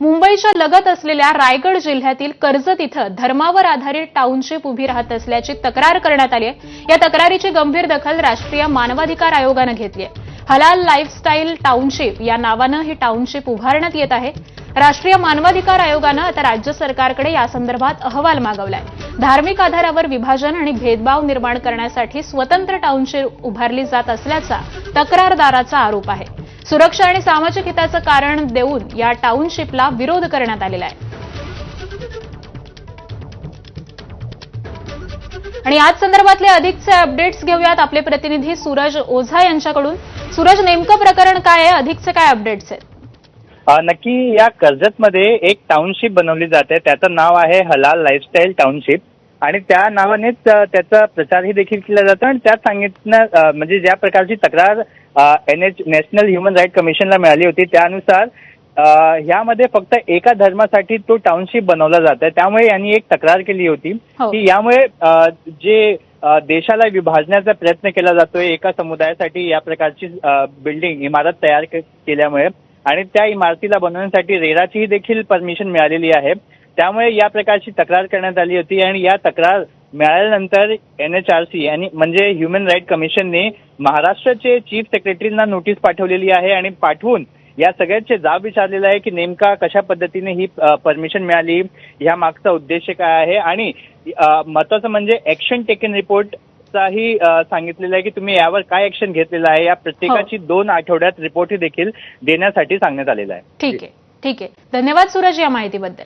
मुंबईच्या लगत असलेल्या रायगड जिल्ह्यातील कर्जत इथं धर्मावर आधारित टाउनशिप उभी राहत असल्याची तक्रार करण्यात आली आहे. या तक्रारीची गंभीर दखल राष्ट्रीय मानवाधिकार आयोगानं घेतली आहे. हलाल लाईफस्टाईल टाउनशिप या नावानं ही टाउनशिप उभारण्यात येत आहे. राष्ट्रीय मानवाधिकार आयोगानं आता राज्य सरकारकडे यासंदर्भात अहवाल मागवलाय. धार्मिक आधारावर विभाजन आणि भेदभाव निर्माण करण्यासाठी स्वतंत्र टाउनशिप उभारली जात असल्याचा तक्रारदाराचा आरोप आहे. सुरक्षा आणि सामाजिक हिताचं कारण देऊन या टाउनशिपला विरोध करण्यात आलेला आहे. आणि याच संदर्भातले अधिकचे अपडेट्स घेऊयात. आपले प्रतिनिधी सूरज ओझा यांच्याकडून. सूरज नेमकं प्रकरण काय आहे? अधिकचे काय अपडेट्स आहेत? नक्की या कर्जतमध्ये एक टाउनशिप बनवली जाते. त्याचं नाव आहे हलाल लाईफस्टाईल टाउनशिप आणि त्या नावानेच त्याचा प्रचारही देखील केला जातो आणि त्यात सांगितलं म्हणजे ज्या प्रकारची तक्रार N H national human right कमिशनला मिळाली होती त्यानुसार अ, ह्यामध्ये फक्त एका धर्मासाठी तो टाउनशिप बनवला जात आहे त्यामुळे यांनी एक तक्रार केली होती हो. की यामुळे जे देशाला विभाजण्याचा प्रयत्न केला जातोय एका समुदायासाठी या प्रकारची बिल्डिंग इमारत तयार केल्यामुळे आणि त्या इमारतीला बनवण्यासाठी रेराचीही देखील परमिशन मिळालेली आहे त्यामुळे या प्रकारची तक्रार करण्यात आली होती आणि या तक्रार मिळाल्यानंतर एन एच आर सी आणि म्हणजे ह्युमन राईट कमिशनने महाराष्ट्राचे चीफ सेक्रेटरींना नोटीस पाठवलेली आहे आणि पाठवून या सगळ्यांचे जाब विचारलेला आहे की नेमका कशा पद्धतीने ही परमिशन मिळाली ह्या मागचा उद्देश काय आहे आणि महत्वाचं म्हणजे ऍक्शन टेकन रिपोर्ट चाही सांगितलेलं आहे की तुम्ही यावर काय ऍक्शन घेतलेलं आहे या प्रत्येकाची दोन आठवड्यात रिपोर्ट देखील देण्यासाठी सांगण्यात आलेलं आहे. ठीक आहे ठीक आहे. धन्यवाद सूरज या माहितीबद्दल.